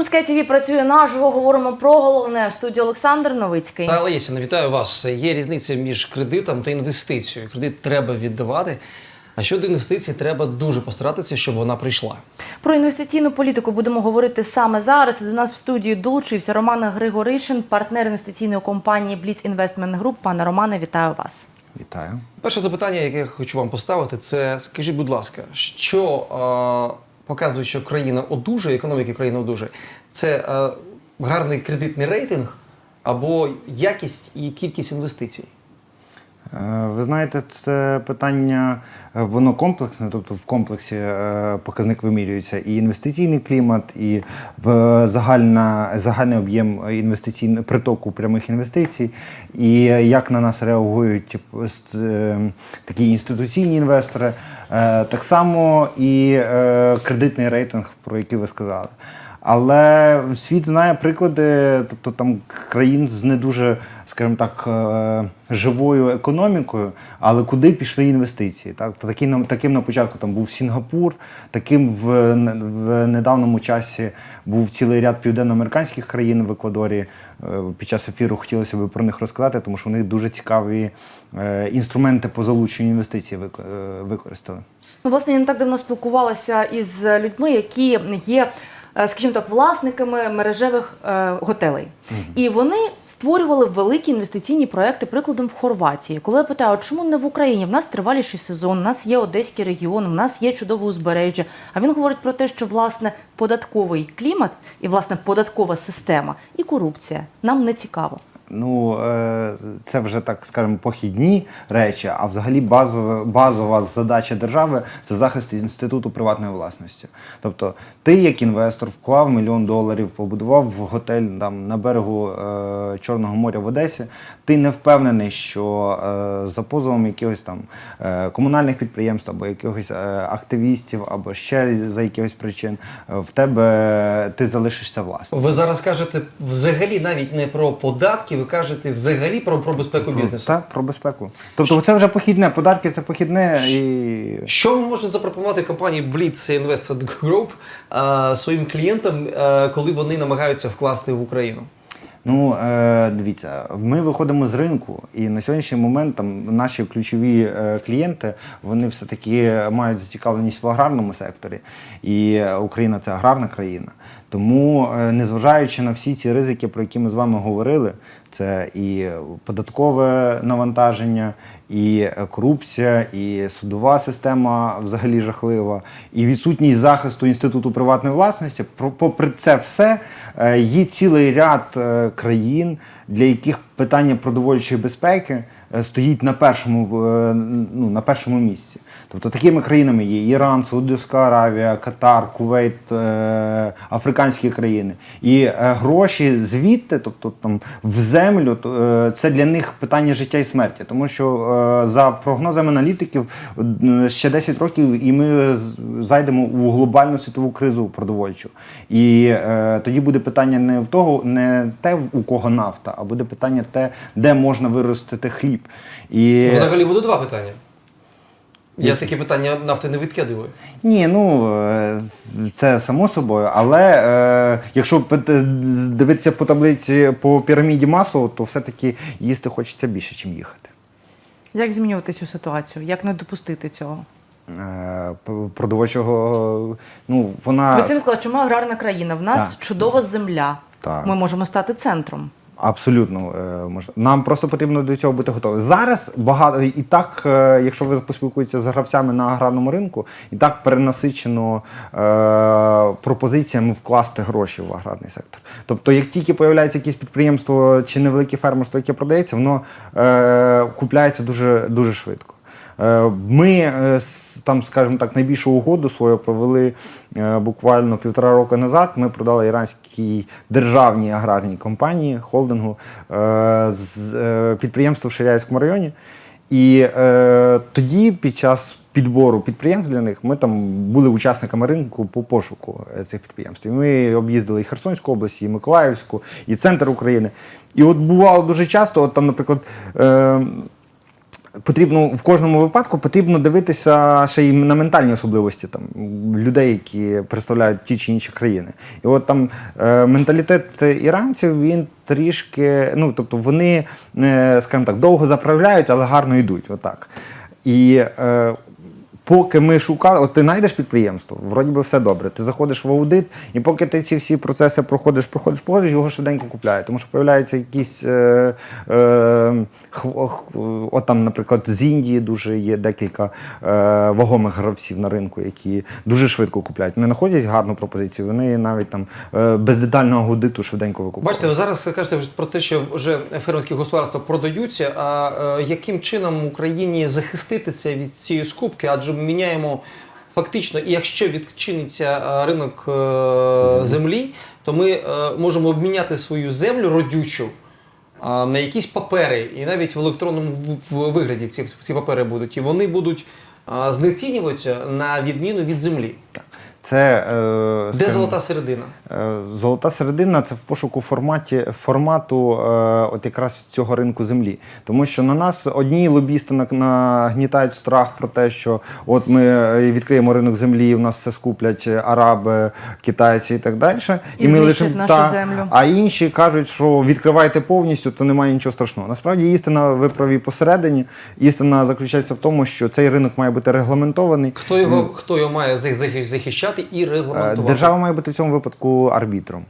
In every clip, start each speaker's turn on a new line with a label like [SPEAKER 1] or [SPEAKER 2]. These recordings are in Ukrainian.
[SPEAKER 1] Думське ТВ працює наживо. Говоримо про головне в студії Олександр Новицький.
[SPEAKER 2] Та Леся, вітаю вас. Є різниця між кредитом та інвестицією. Кредит треба віддавати. А щодо інвестицій, треба дуже постаратися, щоб вона прийшла.
[SPEAKER 1] Про інвестиційну політику будемо говорити саме зараз. До нас в студію долучився Роман Григоришин, партнер інвестиційної компанії Blitz Investment Group. Пане Романе, вітаю вас.
[SPEAKER 3] Вітаю.
[SPEAKER 2] Перше запитання, яке я хочу вам поставити, це скажіть, будь ласка, що е, показує, що країна одужає, економіка країни одужає, це е, гарний кредитний рейтинг або якість і кількість інвестицій?
[SPEAKER 3] Е, Ви знаєте, це питання е, воно комплексне, тобто в комплексі е, показник вимірюється і інвестиційний клімат, і загальна, загальний об'єм інвестиційного притоку прямих інвестицій, і як на нас реагують такі інституційні інвестори, так само і е, кредитний рейтинг, про який ви сказали. Але світ знає приклади, тобто там країн з не дуже, скажімо так, е, живою економікою, але куди пішли інвестиції. Так? Таким, таким на початку там був Сінгапур, таким в, в недавньому часі був цілий ряд південноамериканських країн в Еквадорі. Е, Під час ефіру хотілося б про них розказати, тому що вони дуже цікаві е, інструменти по залученню інвестицій вик- використали.
[SPEAKER 1] Ну, власне, я не так давно спілкувалася із людьми, які є, скажімо так, власниками мережевих е, готелей. І вони створювали великі інвестиційні проекти, прикладом в Хорватії. Коли я питаю, чому не в Україні? В нас триваліший сезон, у нас є Одеський регіон, у нас є чудове узбережжя. А він говорить про те, що власне податковий клімат і власне податкова система і корупція нам не цікаво.
[SPEAKER 3] Ну, е, це вже так скажемо похідні речі, а взагалі базова, базова задача держави це захист інституту приватної власності. Тобто, ти як інвестор вклав мільйон доларів, побудував готель там на берегу е, Чорного моря в Одесі. Ти не впевнений, що е, за позовом якихось там е, комунальних підприємств або якихось е, активістів, або ще за якихось причин е, в тебе ти залишишся власним.
[SPEAKER 2] Ви зараз кажете взагалі навіть не про податки, ви кажете взагалі про, про безпеку бізнесу.
[SPEAKER 3] Так, про безпеку. Тобто це вже похідне, податки це похідне і.
[SPEAKER 2] Що ви можете запропонувати компанії Blitz Investment Group е, своїм клієнтам, е, коли вони намагаються вкласти в Україну?
[SPEAKER 3] Ну, е, дивіться, ми виходимо з ринку, і на сьогоднішній момент там наші ключові е, клієнти вони все-таки мають зацікавленість в аграрному секторі. І Україна це аграрна країна. Тому, е, незважаючи на всі ці ризики, про які ми з вами говорили, це і податкове навантаження, і е, корупція, і судова система взагалі жахлива, і відсутність захисту інституту приватної власності. Попри це все, е, є цілий ряд країн, для яких питання продовольчої безпеки стоїть на першому, ну, на першому місці. Тобто такими країнами є Іран, Саудівська Аравія, Катар, Кувейт, е, африканські країни. І е, гроші звідти, тобто там в землю, то, е, це для них питання життя і смерті. Тому що е, за прогнозами аналітиків ще 10 років і ми зайдемо у глобальну світову кризу продовольчу. І е, тоді буде питання не в того, не те, у кого нафта, а буде питання те, де можна виростити хліб. І
[SPEAKER 2] Взагалі буде два питання. Я такі питання нафти не відкидую.
[SPEAKER 3] Ні, ну е, це само собою. Але е, якщо дивитися по таблиці по піраміді Маслоу, то все-таки їсти хочеться більше, ніж їхати.
[SPEAKER 1] Як змінювати цю ситуацію? Як не допустити цього?
[SPEAKER 3] Е, продовольчого, ну вона
[SPEAKER 1] Ви самі сказали, що ми аграрна країна. В нас
[SPEAKER 3] Так.
[SPEAKER 1] чудова земля.
[SPEAKER 3] Так.
[SPEAKER 1] Ми можемо стати центром.
[SPEAKER 3] Абсолютно е, може. Нам просто потрібно до цього бути готові. Зараз багато і так, е, якщо ви поспілкуєтеся з гравцями на аграрному ринку, і так перенасичено е, пропозиціями вкласти гроші в аграрний сектор. Тобто, як тільки появляється якесь підприємство чи невелике фермерство, яке продається, воно е, купляється дуже, дуже швидко. Е, Ми е, там, скажімо так, найбільшу угоду свою провели е, буквально півтора року назад. Ми продали іранській державній аграрній компанії холдингу з підприємство в Ширяївському районі. І е, тоді, під час підбору підприємств для них, ми там були учасниками ринку по пошуку цих підприємств. Ми об'їздили і Херсонську область, і Миколаївську, і центр України. І от бувало дуже часто, от там, наприклад. Е, Потрібно в кожному випадку потрібно дивитися ще й на ментальні особливості там людей, які представляють ті чи інші країни. І от там е, менталітет іранців він трішки, ну тобто вони, е, скажімо так, довго заправляють, але гарно йдуть. Отак. І е, Поки ми шукали, от ти знайдеш підприємство, вроді би все добре. Ти заходиш в аудит, і поки ти ці всі процеси проходиш, проходиш, проходиш, його швиденько купляють. Тому що появляються якісь. Е, е, от там, наприклад, з Індії дуже є декілька е, вагомих гравців на ринку, які дуже швидко купляють. Вони знаходять гарну пропозицію, вони навіть там е, без детального аудиту швиденько викупують.
[SPEAKER 2] Бачите, ви зараз кажете про те, що вже фермерські господарства продаються. А е, яким чином Україні захиститися від цієї скупки? Адже міняємо фактично, і якщо відчиниться е, ринок е, землі, то ми е, можемо обміняти свою землю родючу. На якісь папери, і навіть в електронному вигляді ці, ці папери будуть, і вони будуть знецінюватися на відміну від землі.
[SPEAKER 3] Це, е,
[SPEAKER 2] Де
[SPEAKER 3] скажімо,
[SPEAKER 2] золота середина?
[SPEAKER 3] Е, Золота середина це в пошуку форматі, формату е, от якраз цього ринку землі. Тому що на нас одні лобісти на- нагнітають страх про те, що от ми е, відкриємо ринок землі, і в нас все скуплять араби, китайці і так далі.
[SPEAKER 1] І знищать нашу землю.
[SPEAKER 3] А інші кажуть, що відкривайте повністю, то немає нічого страшного. Насправді істина ви праві посередині. Істина заключається в тому, що цей ринок має бути регламентований.
[SPEAKER 2] Хто його, хто його має зах- зах- захищати і регламентувати?
[SPEAKER 3] Держава має бути в цьому випадку арбітром.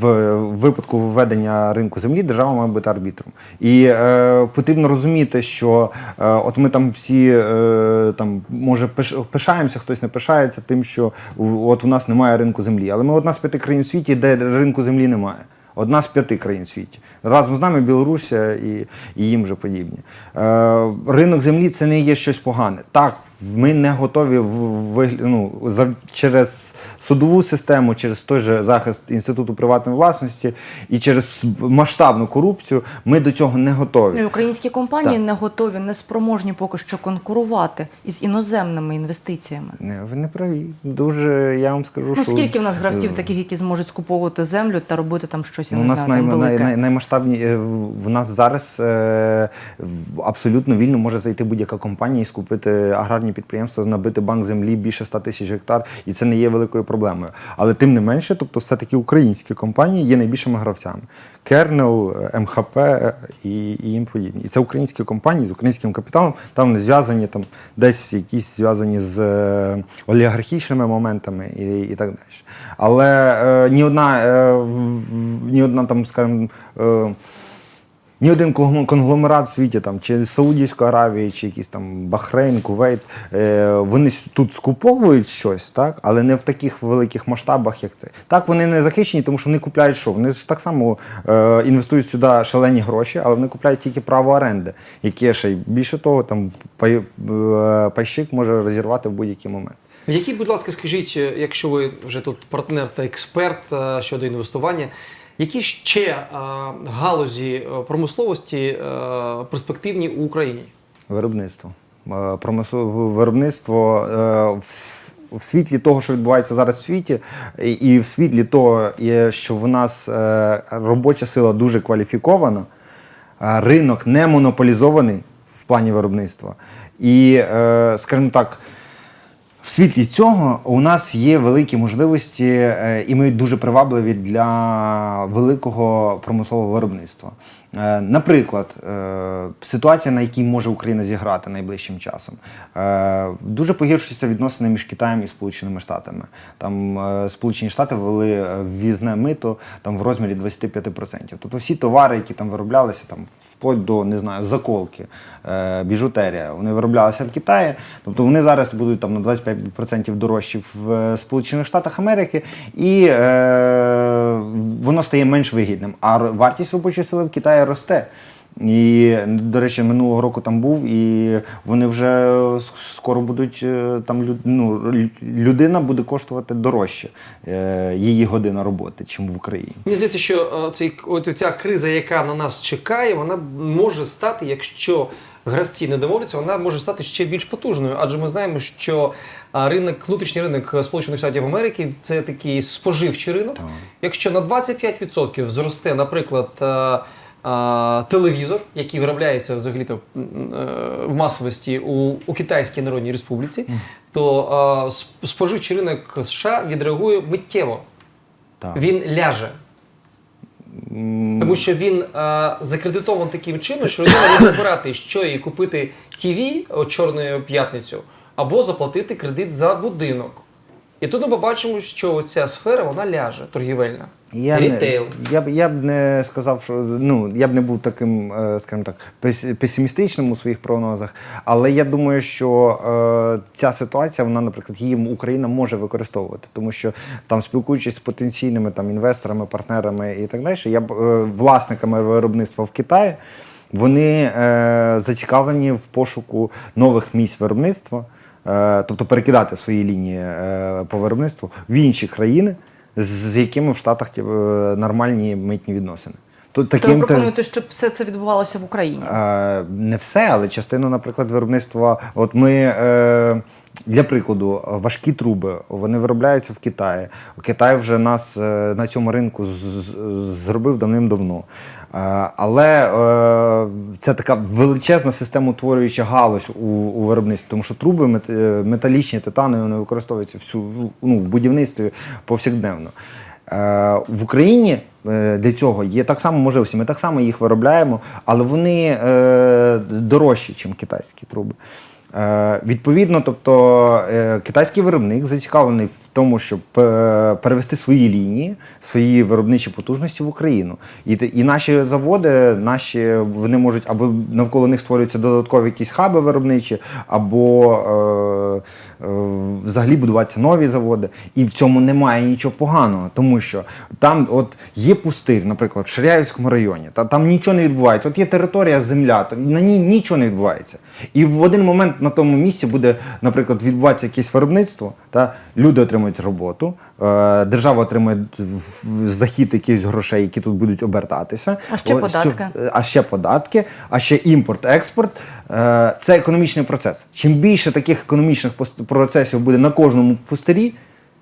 [SPEAKER 3] В випадку введення ринку землі держава має бути арбітром. І е, потрібно розуміти, що е, от ми там всі е, там, може пишаємося, хтось не пишається тим, що от у нас немає ринку землі. Але ми одна з п'яти країн в світі, де ринку землі немає. Одна з п'яти країн в світі. Разом з нами Білорусія і, і їм же подібні. Е, ринок землі це не є щось погане. Так, ми не готові в, в, ну, за, через судову систему, через той же захист інституту приватної власності і через масштабну корупцію. Ми до цього не готові.
[SPEAKER 1] Ну, і Українські компанії
[SPEAKER 3] Так.
[SPEAKER 1] не готові, не спроможні поки що конкурувати із іноземними інвестиціями.
[SPEAKER 3] Не, ви не праві. Дуже я вам скажу,
[SPEAKER 1] Ну
[SPEAKER 3] що
[SPEAKER 1] скільки в нас гравців
[SPEAKER 3] е,
[SPEAKER 1] таких, які зможуть скуповувати землю та робити там щось, я
[SPEAKER 3] Ну,
[SPEAKER 1] не
[SPEAKER 3] у нас
[SPEAKER 1] знаю,
[SPEAKER 3] най,
[SPEAKER 1] там
[SPEAKER 3] най, най, наймасштабні е, в нас зараз е, абсолютно вільно може зайти будь-яка компанія і скупити аграрні підприємства, набити банк землі більше 100 тисяч гектар, і це не є великою проблемою. Але тим не менше, тобто, все-таки українські компанії є найбільшими гравцями. Кернел, МХП е, і, і їм подібні. І це українські компанії з українським капіталом, там вони зв'язані, там десь якісь зв'язані з е, олігархічними моментами і, і так далі. Але е, ні одна, е, ні одна там, скажімо, е, ні один конглом- конгломерат в світі, там, чи Саудівської Аравії, чи якийсь там Бахрейн, Кувейт, е, вони тут скуповують щось, так, але не в таких великих масштабах, як це. Так, вони не захищені, тому що вони купляють що? Вони ж так само е, інвестують сюди шалені гроші, але вони купляють тільки право оренди, яке ще й більше того, там пай, е, пайщик може розірвати в будь-який момент.
[SPEAKER 2] Які, будь ласка, скажіть, е, якщо ви вже тут партнер та експерт е, щодо інвестування, які ще е, галузі е, промисловості е, перспективні у Україні?
[SPEAKER 3] Виробництво. Виробництво в, світлі того, що відбувається зараз в світі, і, в світлі того, що в нас робоча сила дуже кваліфікована, ринок не монополізований в плані виробництва. І, скажімо так, в світлі цього у нас є великі можливості, е, і ми дуже привабливі для великого промислового виробництва. Е, Наприклад, е, ситуація, на якій може Україна зіграти найближчим часом, дуже погіршуються відносини між Китаєм і Сполученими Штатами. Там Сполучені Штати ввели ввізне мито там в розмірі 25%. Тобто всі товари, які там вироблялися, там вплоть до не знаю, заколки, е, біжутерія. Вони вироблялися в Китаї, тобто вони зараз будуть там на 25% дорожчі в е, Сполучених Штатах Америки, і е, воно стає менш вигідним. А вартість робочої сили в Китаї росте. І, до речі, минулого року там був, і вони вже скоро будуть е, там ну, людина буде коштувати дорожче е, її година роботи, чим в Україні.
[SPEAKER 2] Мені здається, що е, цей, от ця криза, яка на нас чекає, вона може стати, якщо гравці не домовляться, вона може стати ще більш потужною. Адже ми знаємо, що ринок, внутрішній ринок Сполучених Штатів Америки це такий споживчий ринок. Якщо на 25% зросте, наприклад, а, телевізор, який виробляється взагалі-то е, в масовості у, у Китайській Народній Республіці, то а, споживчий ринок США відреагує миттєво.
[SPEAKER 3] Так.
[SPEAKER 2] Він ляже. Тому що він а, закредитований таким чином, що людина може обирати, що їй купити ТВ о чорної п'ятницю, або заплатити кредит за будинок. І тут ми побачимо, що ця сфера вона ляже торгівельна.
[SPEAKER 3] Я,
[SPEAKER 2] Рітейл.
[SPEAKER 3] Не, я, б, я б не сказав, що ну я б не був таким, е, скажімо так, песимістичним у своїх прогнозах. Але я думаю, що е, ця ситуація, вона, наприклад, її Україна може використовувати, тому що там спілкуючись з потенційними там інвесторами, партнерами і так далі, я б е, власниками виробництва в Китаї. Вони е, зацікавлені в пошуку нових місць виробництва, е, тобто перекидати свої лінії е, по виробництву в інші країни, з якими в Штатах ті, е, нормальні митні відносини. То, таким, ви
[SPEAKER 1] пропонуєте, щоб все це відбувалося в Україні?
[SPEAKER 3] Е, Не все, але частину, наприклад, виробництва. От ми е, для прикладу, важкі труби вони виробляються в Китаї. Китай вже нас е, на цьому ринку зробив давним-давно. Е, Але е, це така величезна системотворююча галузь у, у виробництві, тому що труби металічні, титанові, вони використовуються всю ну, в будівництві повсякденно. В Україні для цього є так само можливості. Ми так само їх виробляємо, але вони дорожчі, ніж китайські труби. Е, Відповідно, тобто е, китайський виробник зацікавлений в тому, щоб е, перевести свої лінії, свої виробничі потужності в Україну. І, і наші заводи, наші вони можуть або навколо них створюються додаткові якісь хаби виробничі, або е, е, взагалі будуватися нові заводи. І в цьому немає нічого поганого, тому що там от є пустир, наприклад, в Ширяївському районі, та там нічого не відбувається. От є територія земля, на ній нічого не відбувається. І в один момент на тому місці буде, наприклад, відбуватися якесь виробництво, та люди отримують роботу, е, держава отримує захід якихось грошей, які тут будуть обертатися.
[SPEAKER 1] А ще
[SPEAKER 3] Ось
[SPEAKER 1] податки.
[SPEAKER 3] цю- а ще податки, а ще імпорт, експорт. Е, Це економічний процес. Чим більше таких економічних процесів буде на кожному пустирі,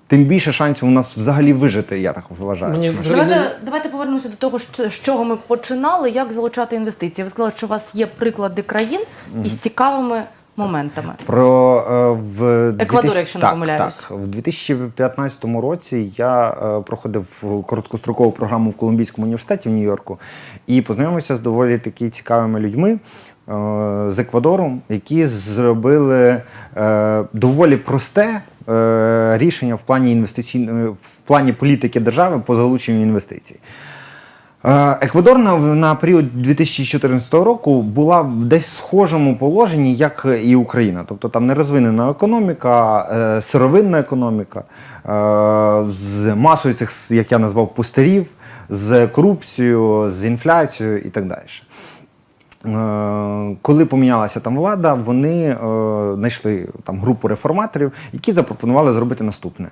[SPEAKER 3] тим більше шансів у нас взагалі вижити, я так вважаю.
[SPEAKER 2] Мені
[SPEAKER 1] Давайте, давайте повернемося до того, з чого ми починали, як залучати інвестиції. Ви сказали, що у вас є приклади країн із цікавими моментами.
[SPEAKER 3] Про е, в
[SPEAKER 1] Еквадор,
[SPEAKER 3] 2000
[SPEAKER 1] якщо не
[SPEAKER 3] так,
[SPEAKER 1] помиляюсь.
[SPEAKER 3] Так, в 2015 році я е, проходив короткострокову програму в Колумбійському університеті в Нью-Йорку і познайомився з доволі таки цікавими людьми. е, З Еквадору, які зробили е, доволі просте е, рішення в плані інвестиційної в плані політики держави по залученню інвестицій. Е, Еквадор на, на період 2014 року була в десь схожому положенні, як і Україна. Тобто там нерозвинена економіка, е, сировинна економіка, е, з масою цих, як я назвав, пустирів, з корупцією, з інфляцією і так далі. Е, Коли помінялася там влада, вони е, знайшли там групу реформаторів, які запропонували зробити наступне.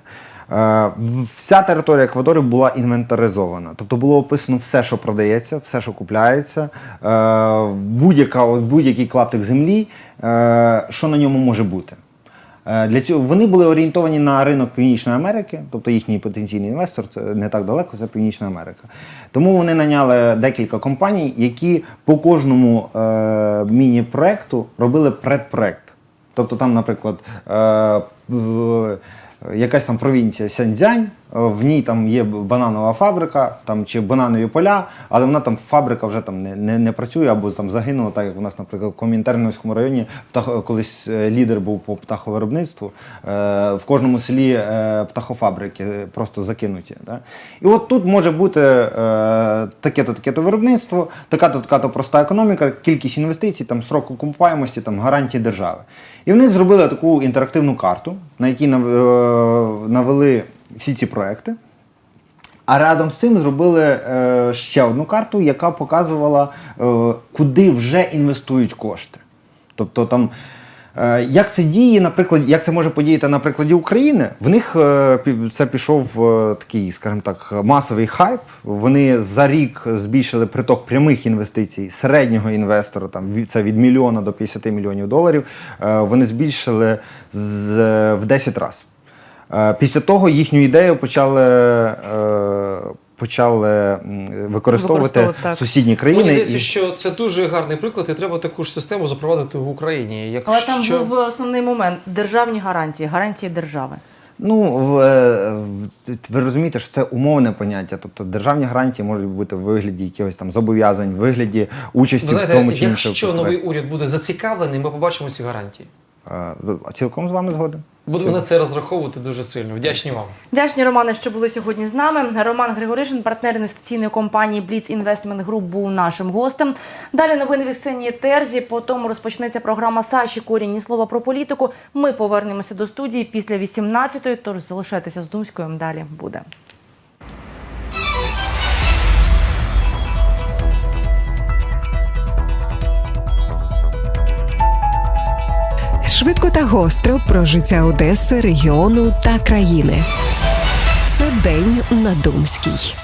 [SPEAKER 3] Е, вся територія Еквадору була інвентаризована, тобто було описано все, що продається, все, що купляється, е, будь-який клаптик землі, е, що на ньому може бути. Для цього вони були орієнтовані на ринок Північної Америки, тобто їхній потенційний інвестор, це не так далеко, це Північна Америка. Тому вони наняли декілька компаній, які по кожному е, міні-проекту робили предпроект. Тобто там, наприклад, е, якась там провінція Сяньцзянь, е, в ній там є бананова фабрика там, чи бананові поля, але вона там фабрика вже там не, не, не працює або там загинула, так як у нас, наприклад, в Комінтерновському районі птах, колись е, лідер був по птаховиробництву. Е, в кожному селі е, птахофабрики просто закинуті. Да? І от тут може бути е, таке-то таке-то виробництво, така-то така-то проста економіка, кількість інвестицій, там срок окупаємості, там гарантії держави. І вони зробили таку інтерактивну карту, на якій е, навели всі ці проекти. А разом з цим зробили е, ще одну карту, яка показувала, е, куди вже інвестують кошти. Тобто там. Е, Як це діє, наприклад, як це може подіяти на прикладі України? В них е, це пішов е, такий, скажімо так, масовий хайп. Вони за рік збільшили приток прямих інвестицій середнього інвестора, там це від мільйона до 50 мільйонів доларів. Вони збільшили в 10 разів. Після того їхню ідею почали почали використовувати
[SPEAKER 1] Використовувати,
[SPEAKER 3] сусідні країни.
[SPEAKER 2] Мені здається,
[SPEAKER 3] і-
[SPEAKER 2] що це дуже гарний приклад, і треба таку ж систему запровадити в Україні. Якщо
[SPEAKER 1] Але там був основний момент державні гарантії, гарантії держави.
[SPEAKER 3] Ну, в, е, ви розумієте, що це умовне поняття. Тобто державні гарантії можуть бути в вигляді якихось там зобов'язань, в вигляді участі
[SPEAKER 2] ви
[SPEAKER 3] в тому чи іншому.
[SPEAKER 2] якщо новий уряд буде зацікавлений, ми побачимо ці гарантії.
[SPEAKER 3] Е, Цілком з вами згоден.
[SPEAKER 2] Будемо на це розраховувати дуже сильно. Вдячні вам.
[SPEAKER 1] Вдячні Романе, що були сьогодні з нами. Роман Григоришин, партнер інвестиційної компанії Blitz Investment Group, був нашим гостем. Далі новини від Ксенії Терзі. Потім розпочнеться програма Саші Корінь і слова про політику. Ми повернемося до студії після 18-ї, Тож залишайтеся з Думською. Далі буде.
[SPEAKER 4] Швидко та гостро про життя Одеси, регіону та країни. Це день на Думській.